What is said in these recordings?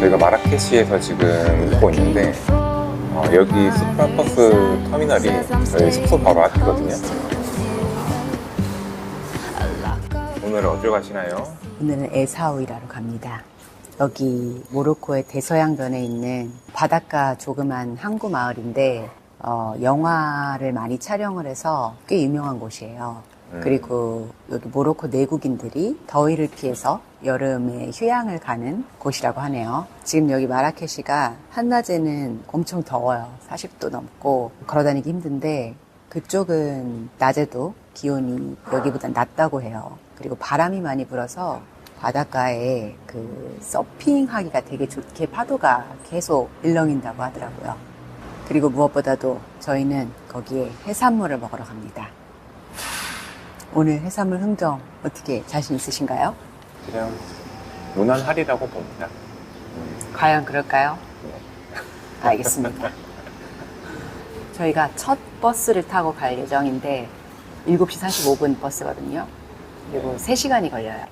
저희가 마라케시에서 지금 있고 있는데 어, 여기 수프라버스 터미널이 저희 숙소 바로 앞이거든요. 오늘 어디로 가시나요? 오늘은 에사우이라로 갑니다. 여기 모로코의 대서양변에 있는 바닷가 조그만 항구 마을인데 어, 영화를 많이 촬영을 해서 꽤 유명한 곳이에요. 음. 그리고 여기 모로코 내국인들이 더위를 피해서 여름에 휴양을 가는 곳이라고 하네요. 지금 여기 마라케시가 한낮에는 엄청 더워요. 40도 넘고 걸어다니기 힘든데 그쪽은 낮에도 기온이 여기보다 낮다고 해요. 그리고 바람이 많이 불어서 바닷가에 그 서핑하기가 되게 좋게 파도가 계속 일렁인다고 하더라고요. 그리고 무엇보다도 저희는 거기에 해산물을 먹으러 갑니다. 오늘 해산물 흥정 어떻게 자신 있으신가요? 그냥 무난하리라고 봅니다. 과연 그럴까요? 알겠습니다. 저희가 첫 버스를 타고 갈 예정인데 7시 45분 버스거든요. 그리고 3시간이 걸려요.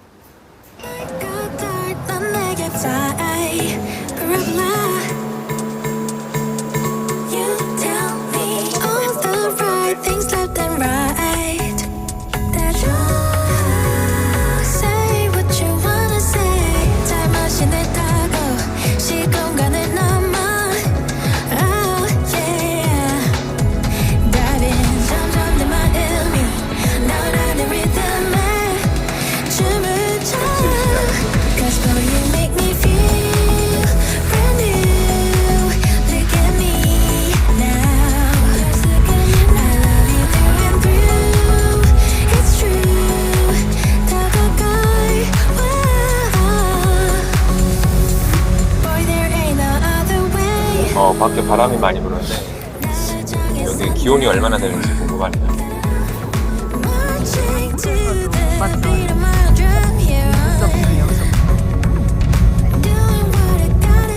어, 밖에 바람이 많이 부는데 여기 기온이 얼마나 되는지 궁금하네요.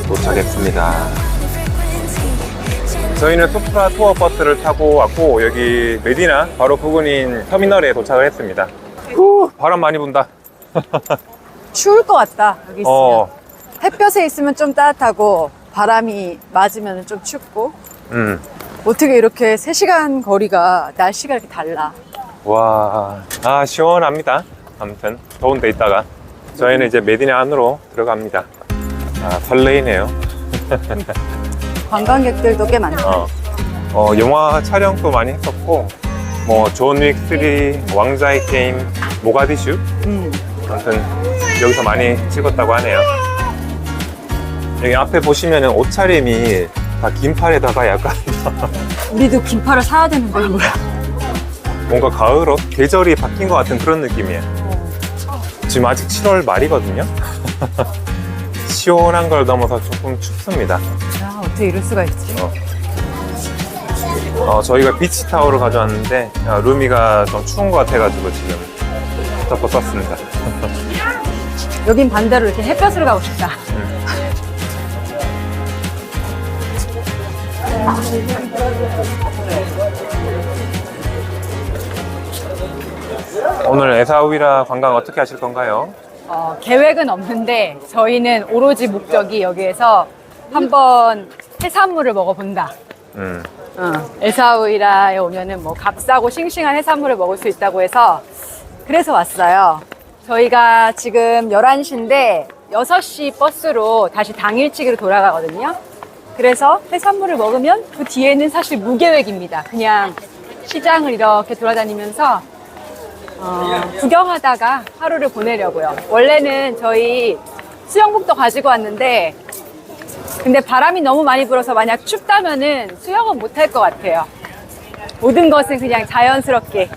도착했습니다. 저희는 소프라 투어 버스를 타고 왔고 여기 메디나 바로 부근인 터미널에 도착을 했습니다. 후, 바람 많이 분다. 추울 것 같다 여기 있으면 어, 햇볕에 있으면 좀 따뜻하고 바람이 맞으면 좀 춥고 음, 어떻게 이렇게 3시간 거리가 날씨가 이렇게 달라 와, 아 시원합니다. 아무튼 더운 데 있다가 저희는 이제 메디나 안으로 들어갑니다. 아 설레이네요. 관광객들도 꽤 많다 어, 어, 영화 촬영도 많이 했었고 뭐 존윅 3, 왕자의 게임, 모가디슈 음. 아무튼 여기서 많이 찍었다고 하네요. 여기 앞에 보시면은 옷차림이 다 긴팔에다가 약간 우리도 긴팔을 사야 되는 거야 뭐야 뭔가 가을 옷 계절이 바뀐 것 같은 그런 느낌이에요. 지금 아직 7월 말이거든요. 시원한 걸 넘어서 조금 춥습니다. 야, 어떻게 이럴 수가 있지 어. 어, 저희가 비치 타워를 가져왔는데 아, 루미가 좀 추운 것 같아가지고 지금 덮어 썼습니다. 여긴 반대로 이렇게 햇볕으로 가고 싶다 오늘 에사우이라 관광 어떻게 하실 건가요? 어, 계획은 없는데 저희는 오로지 목적이 여기에서 한번 해산물을 먹어본다 음, 어, 에사우이라에 오면은 뭐 값싸고 싱싱한 해산물을 먹을 수 있다고 해서 그래서 왔어요. 저희가 지금 11시인데 6시 버스로 다시 당일치기로 돌아가거든요. 그래서 해산물을 먹으면 그 뒤에는 사실 무계획입니다. 그냥 시장을 이렇게 돌아다니면서 어, 구경하다가 하루를 보내려고요. 원래는 저희 수영복도 가지고 왔는데 근데 바람이 너무 많이 불어서 만약 춥다면은 수영은 못할 것 같아요. 모든 것은 그냥 자연스럽게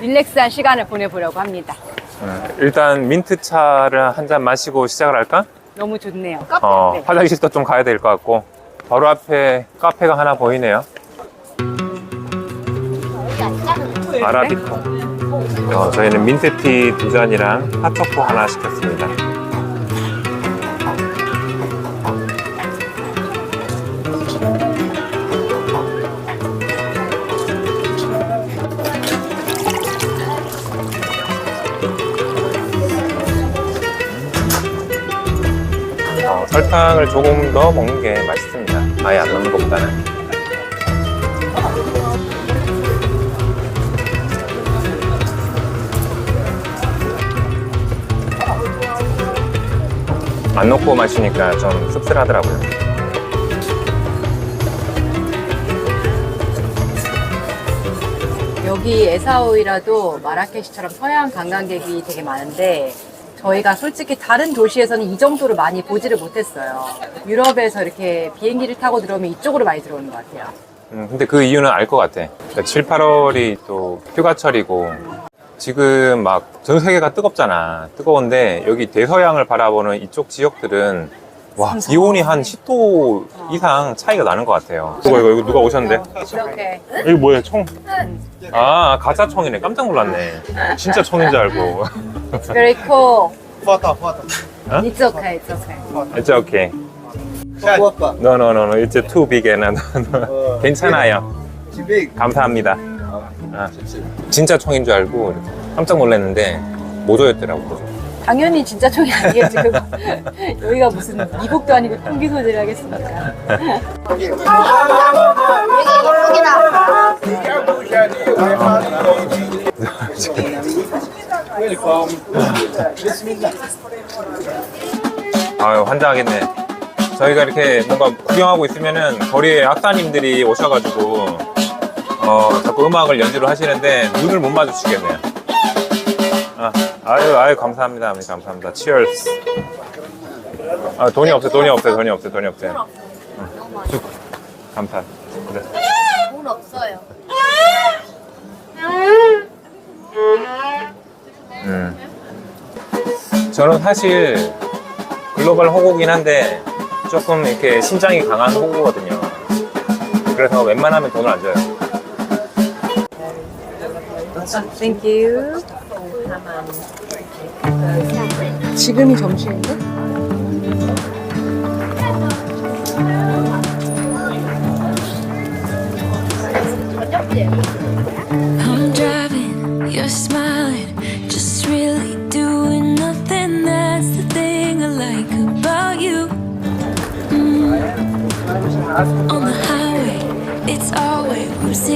릴렉스한 시간을 보내보려고 합니다. 음, 일단 민트차를 한 잔 마시고 시작을 할까? 너무 좋네요. 어, 네. 화장실도 좀 가야 될 것 같고 바로 앞에 카페가 하나 보이네요. 아라비코. 어, 저희는 민트티 두 잔이랑 핫초코 하나 시켰습니다. 어, 설탕을 조금 더 먹는 게 맛있습니다. 아예 안 넣는 것보다는. 안 넣고 마시니까 좀 씁쓸하더라고요. 여기 에사오이라도 마라케시처럼 서양 관광객이 되게 많은데 저희가 솔직히 다른 도시에서는 이 정도로 많이 보지를 못했어요. 유럽에서 이렇게 비행기를 타고 들어오면 이쪽으로 많이 들어오는 것 같아요. 음, 근데 그 이유는 알 것 같아. 그러니까 7, 8월이 또 휴가철이고 지금 막 전 세계가 뜨겁잖아. 뜨거운데 여기 대서양을 바라보는 이쪽 지역들은 와 기온이 한 10도 이상 차이가 나는 것 같아요. 누가 이거, 이거 누가 오셨는데? 이렇게 이거 뭐야 총? 아 가짜 총이네. 깜짝 놀랐네. 진짜 총인 줄 알고. very cool. Foto, foto. Huh? It's okay, it's okay. It's okay. Buat pak. No, no, no, no. It's too big and 괜찮아요. 감사합니다. 아, 진짜 총인 줄 알고 깜짝 놀랐는데 모조였더라고. 당연히 진짜 총이 아니겠지. 그거. 여기가 무슨 미국도 아니고 총기 소지를 하겠습니까? 아유 환장하겠네. 저희가 이렇게 뭔가 구경하고 있으면은 거리에 악사님들이 오셔가지고 어 자꾸 음악을 연주를 하시는데 눈을 못 마주치겠네요. 아, 아유 아유 감사합니다, 감사합니다. Cheers. 아 돈이 없어, 돈이 없어, 돈이 없어, 돈이 없어. 응. 쭉. 감사. 그래. 돈 없어요. 음. 저는 사실 글로벌 호구긴 한데 조금 이렇게 신장이 강한 호구거든요. 그래서 웬만하면 돈을 안 줘요. Thank you. 지금이 점심인데?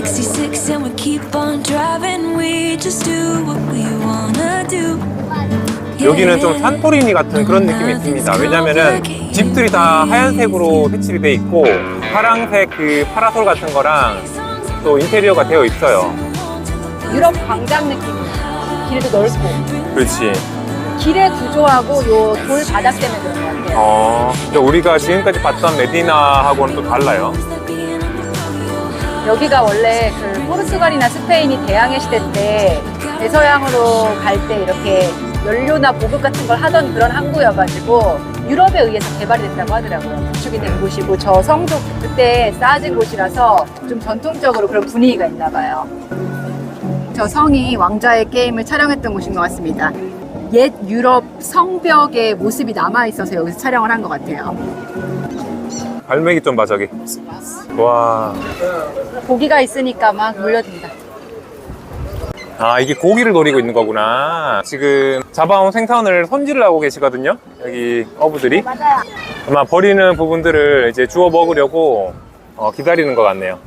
66, and we keep on driving. We just do what we wanna do. 여기는 좀 산토리니 같은 그런 느낌이 있습니다. 왜냐면은 집들이 다 하얀색으로 색칠이 돼 있고 파랑색 그 파라솔 같은 거랑 또 인테리어가 되어 있어요. 유럽 광장 느낌이에요. 길도 넓고. 그렇지. 길의 구조하고 요 돌 바닥 때문에 그런 것 같아요. 어, 근데 우리가 지금까지 봤던 메디나하고는 또 달라요. 여기가 원래 그 포르투갈이나 스페인이 대항해 시대 때 대서양으로 갈 때 이렇게 연료나 보급 같은 걸 하던 그런 항구여가지고 유럽에 의해서 개발이 됐다고 하더라고요. 구축이 된 곳이고 저 성도 그때 쌓아진 곳이라서 좀 전통적으로 그런 분위기가 있나 봐요. 저 성이 왕자의 게임을 촬영했던 곳인 것 같습니다. 옛 유럽 성벽의 모습이 남아있어서 여기서 촬영을 한 것 같아요. 발매기 좀 봐, 저기. 와. 고기가 있으니까 막 물려든다. 아, 이게 고기를 노리고 있는 거구나. 지금 잡아온 생선을 손질을 하고 계시거든요. 여기 어부들이. 맞아요. 아마 버리는 부분들을 이제 주워 먹으려고 어, 기다리는 것 같네요.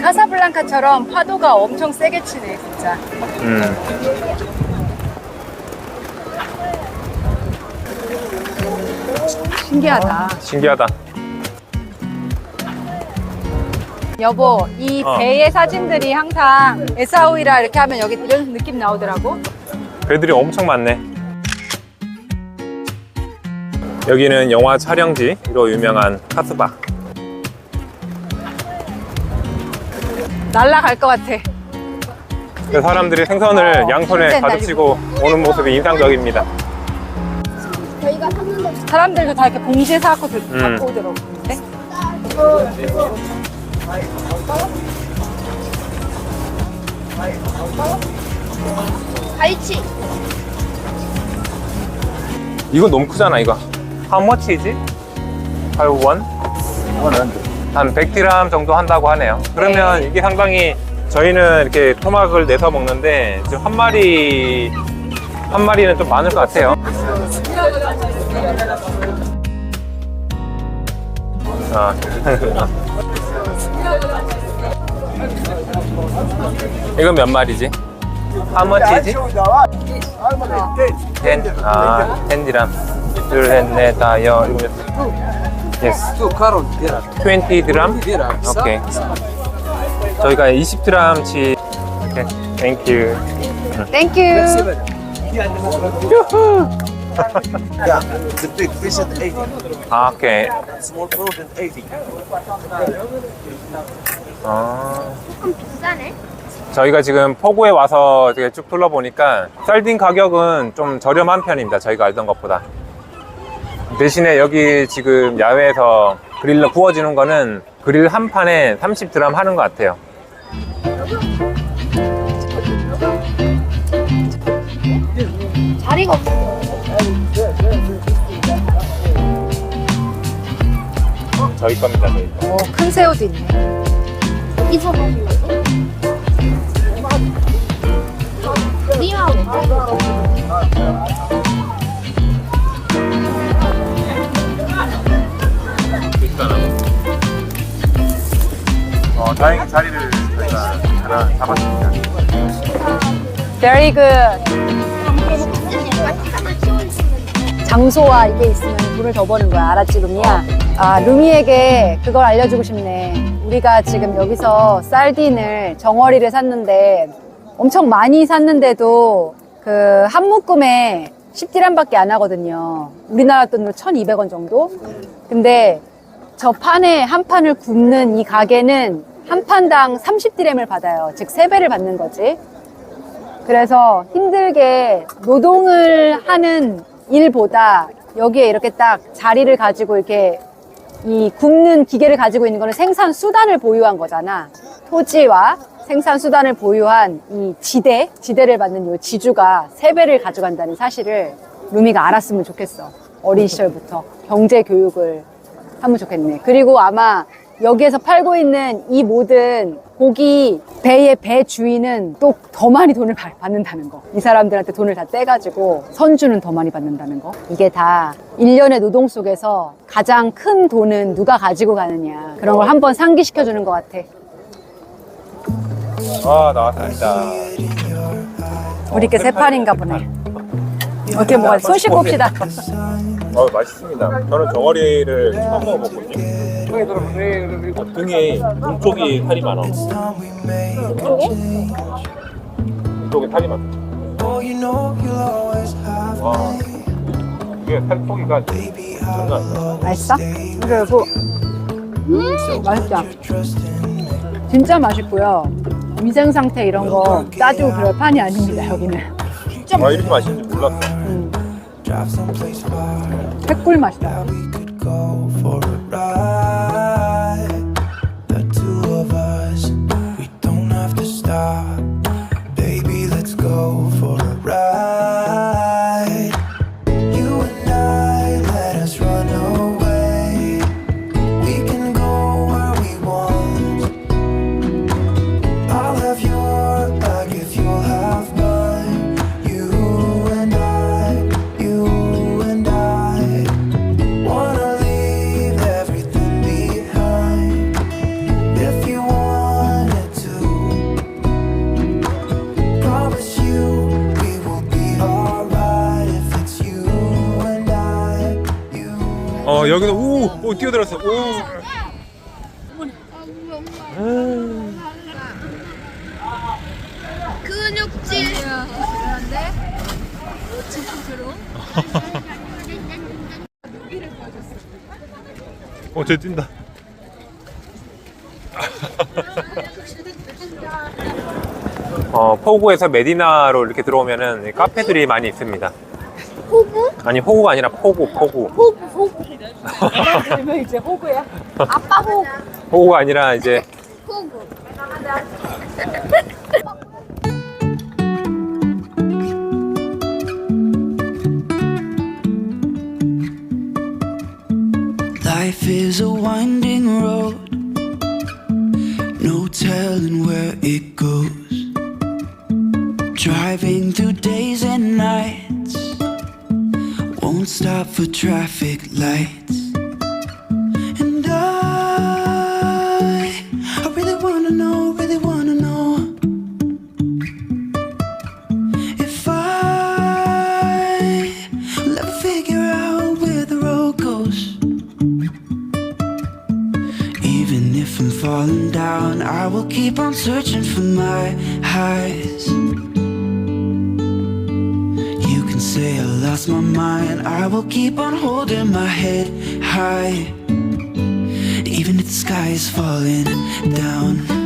카사블랑카처럼 파도가 엄청 세게 치네, 진짜. 음. 신기하다. 신기하다. 여보, 이 어. 배의 사진들이 항상 에사오이라 이렇게 하면 여기 이런 느낌 나오더라고. 배들이 엄청 많네. 여기는 영화 촬영지로 유명한 카스바. 날라갈 것 같아. 그 사람들이 생선을 어, 양손에 가득 쥐고 오는 모습이 인상적입니다. 사람들도 다 이렇게 봉지에 사갖고 들, 음. 갖고 오더라고는데 갈치. 이거 너무 크잖아, 이거. How much is it? 8원? 한 100디람 정도 한다고 하네요. 그러면 이게 상당히 저희는 이렇게 토막을 내서 먹는데 지금 한 마리 한 마리는 좀 많을 것 같아요. 아. 이건 몇 마리지? How much is it? 10. 아, 10디람. 둘, 셋, 넷, 다, 여, 일곱, 여섯. Yes. Dirham. 20 드람? 오케이. 저희가 20 드람치. 오케이. 땡큐. 땡큐. Yeah. The big fish at 80. 아, 오케이. Small fruit at 80. 아. 비싸네. 저희가 지금 포구에 와서 되게 쭉 둘러보니까 쌀딘 가격은 좀 저렴한 편입니다. 저희가 알던 것보다. 대신에 여기 지금 야외에서 그릴로 구워지는 거는 그릴 한 판에 30드람 하는 것 같아요. 자리가 없어. 저희 겁니다, 저희 거. 오, 큰 새우도 있네. 여기서 먹는 거지? 우리만 어, 다행히 자리를 저희가 하나 잡았습니다. Very good. 장소와 이게 있으면 돈을 더 버는 거야. 알았지, 루미야? 아, 루미에게 그걸 알려주고 싶네. 우리가 지금 여기서 쌀딘을 정어리를 샀는데 엄청 많이 샀는데도 그 한 묶음에 10디람밖에 안 하거든요. 우리나라 돈으로 1,200원 정도? 근데 저 판에 한 판을 굽는 이 가게는 한 판당 30디램을 받아요. 즉, 3배를 받는 거지. 그래서 힘들게 노동을 하는 일보다 여기에 이렇게 딱 자리를 가지고 이렇게 이 굽는 기계를 가지고 있는 거는 생산 수단을 보유한 거잖아. 토지와 생산 수단을 보유한 이 지대, 지대를 받는 이 지주가 세 배를 가져간다는 사실을 루미가 알았으면 좋겠어. 어린 시절부터 경제 교육을 하면 좋겠네. 그리고 아마 여기에서 팔고 있는 이 모든 고기 배의 배 주인은 또 더 많이 돈을 받- 받는다는 거. 이 사람들한테 돈을 다 떼가지고 선주는 더 많이 받는다는 거. 이게 다 일련의 노동 속에서 가장 큰 돈은 누가 가지고 가느냐. 그런 걸 한번 상기시켜주는 것 같아. 아, 나왔습니다. 우리 게세 판인가 보네. 어떻게 먹어야 손 씻고 옵시다. 어, 맛있습니다. 저는 정어리를 처음 먹어봤거든요. 어, 등에, 등 쪽이 살이 많아. 등 쪽에 살이 많아. 와, 이게 살코기가 장난 아니야. 맛있어? 그리고 음, 맛있다. 진짜 맛있고요. 위생 상태 이런 거 따지고 그럴 판이 아닙니다. 여기는 아, 이렇게 맛있는지 몰랐어. 핵꿀 맛이다. 어, 여기서, 오! 오, 뛰어들었어. 오! 근육질. 그런데 어, 쟤 뛴다. 어, 포구에서 메디나로 이렇게 들어오면은 카페들이 많이 있습니다. 호구? 아니, 호구가 아니라 포구, 포구. 호구, 호구. 그러면 이제 호구야. 아빠 호구. 호구가 아니라 이제 호구. Life is a winding road, no telling where it goes. Traffic lost my mind. I will keep on holding my head high. Even if the sky is falling down.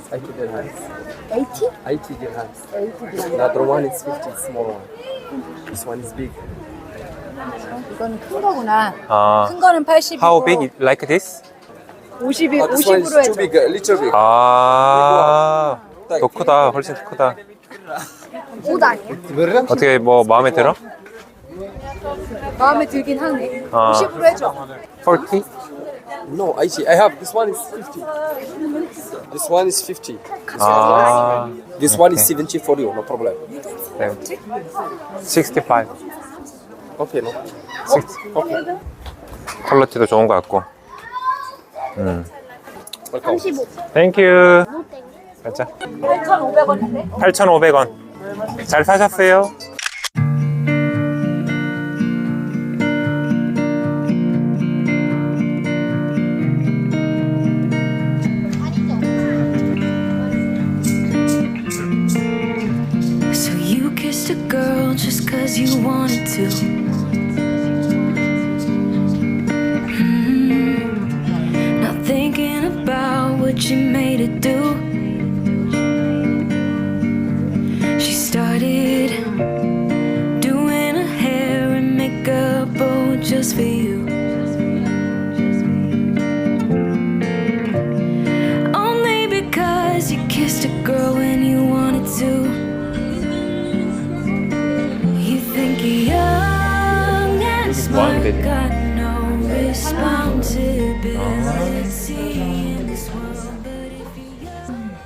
Is 80 dirhams. 80? 80 dirhams. 80 dirhams. The other one is 50, small one. This one is big. 이건 큰 거구나. 아, 큰 거는 80이고 how big like this? 50이 Oh, this one is 50으로 too 해줘. big, a little big. 아, 더 크다. 훨씬 더 크다. 옷 아니야? 어떻게 뭐 마음에 들어? 마음에 들긴 하네. 아. 50으로 해줘. 40? No, 80. I have this one is 50. This one is 50. 아, This one is 70 for you, no problem. 65. Okay, no. 60. Okay. 퀄리티도 좋은 것 같고. 음. Welcome. 35. 땡큐. 가자. 8,500원인데? 8,500원. 잘 사셨어요? Just cause you wanted to.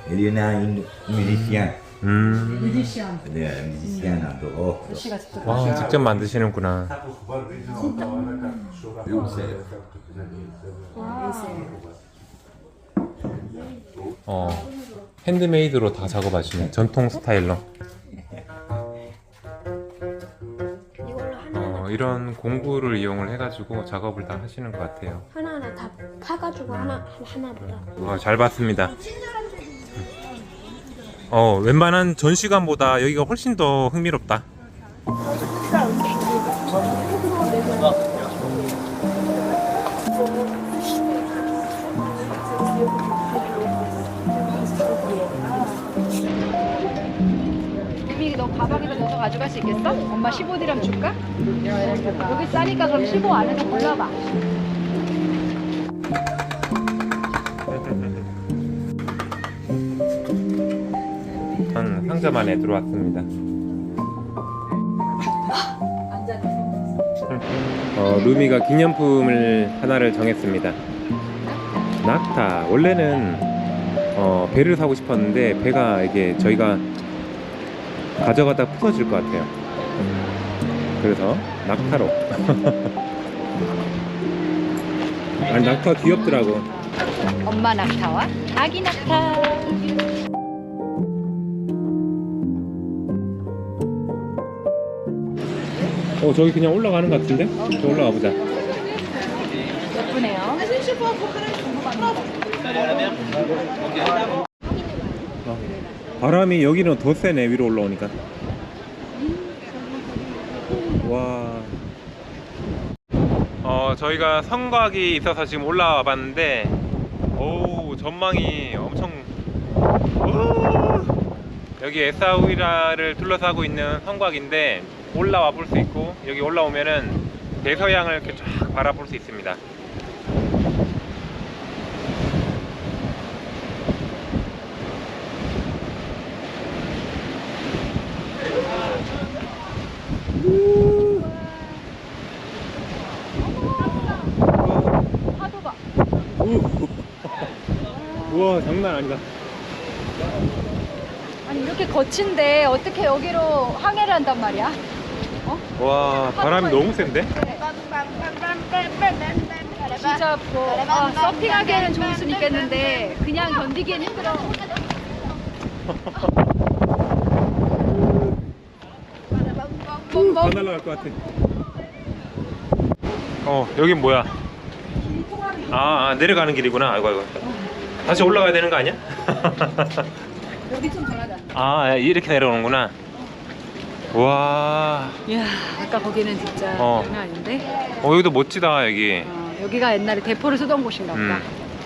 Elena une musicienne. 음. 네, musicienne. 어. 와, 직접 만드시는구나. 어, 핸드메이드로 다 작업하시네. 전통 스타일로. 이런 공구를 이용을 해가지고 작업을 다 하시는 것 같아요. 하나하나 다 파가지고 하나 하나보다. 와, 잘 봤습니다. 어, 웬만한 전시관보다 여기가 훨씬 더 흥미롭다. 가져갈 수 있겠어? 엄마 15디람 줄까? 여기 싸니까 그럼 15 안에서 골라봐. 한 상점 안에 들어왔습니다. 어, 루미가 기념품을 하나를 정했습니다. 낙타. 원래는 어, 배를 사고 싶었는데 배가 이게 저희가 가져가다 부서질 것 같아요. 그래서 낙타로. 아니 낙타 귀엽더라고. 엄마 낙타와 아기 낙타. 어 저기 그냥 올라가는 것 같은데? 저 올라가 보자. 예쁘네요. 바람이 여기는 더 세네 위로 올라오니까. 와. 어 저희가 성곽이 있어서 지금 올라와 봤는데, 오 전망이 엄청. 우! 여기 에사우이라를 둘러싸고 있는 성곽인데 올라와 볼 수 있고 여기 올라오면은 대서양을 이렇게 쫙 바라볼 수 있습니다. 파도 봐. 우와 장난 아니다. 아니 이렇게 거친데 어떻게 여기로 항해를 한단 말이야? 와 바람이 너무 센데? 진짜 뭐 아, 서핑하기에는 좋을 수는 있겠는데 그냥 견디기엔 힘들어. 더 날아갈 것 같아. 어, 여긴 뭐야? 아, 아, 내려가는 길이구나. 아이고, 아이고. 다시 올라가야 되는 거 아니야? 여기 좀 전하다. 아, 이렇게 내려오는구나. 와, 이야, 아까 거기는 진짜 어. 장난 아닌데? 어, 여기도 멋지다, 여기. 어, 여기가 옛날에 대포를 쓰던 곳인가 보다. 음.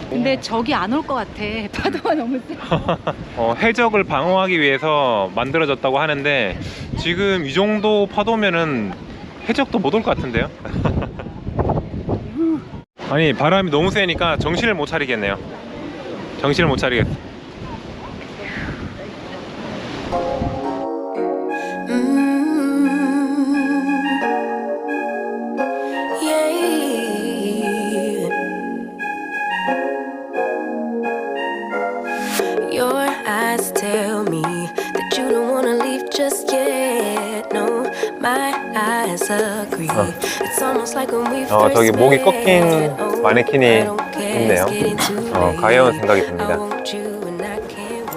근데 저기 안 올 것 같아. 파도가 너무 세. 어, 해적을 방어하기 위해서 만들어졌다고 하는데 지금 이 정도 파도면은 해적도 못 올 것 같은데요? 아니 바람이 너무 세니까 정신을 못 차리겠네요. 정신을 못 차리겠어. Your eyes tell me that you don't wanna leave just yet. No, my eyes agree. It's almost like when we 어, 저기 목이. 꺾인 Oh, 마네킹이 있네요. 어. 가여운 생각이 듭니다.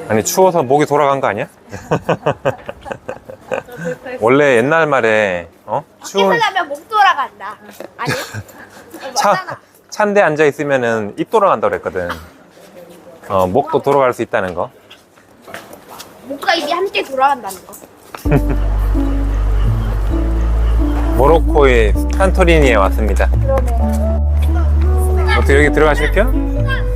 아니 추워서 목이 돌아간 거 아니야? 원래 옛날 말에 어? 추운 하려면 목 돌아간다. 아니야? 차 찬데 앉아 있으면은 입 돌아간다 그랬거든. 어, 목도 돌아갈 수 있다는 거. 목과 입이 함께 돌아간다는 거. 모로코의 산토리니에 왔습니다. 어떻게 여기 들어가실게요?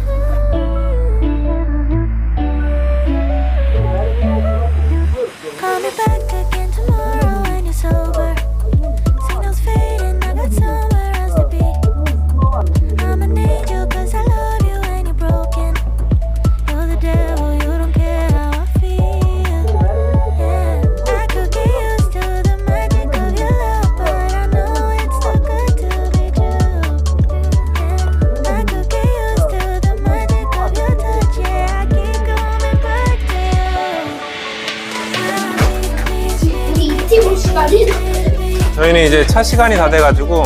차 시간이 다 돼가지고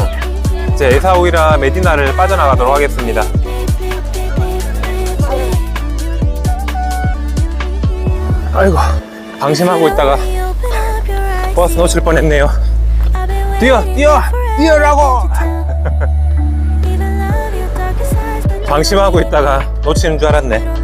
이제 에사오이라 메디나를 빠져나가도록 하겠습니다. 아이고 방심하고 있다가 버스 놓칠 뻔했네요. 뛰어, 뛰어, 뛰어라고! 방심하고 있다가 놓치는 줄 알았네.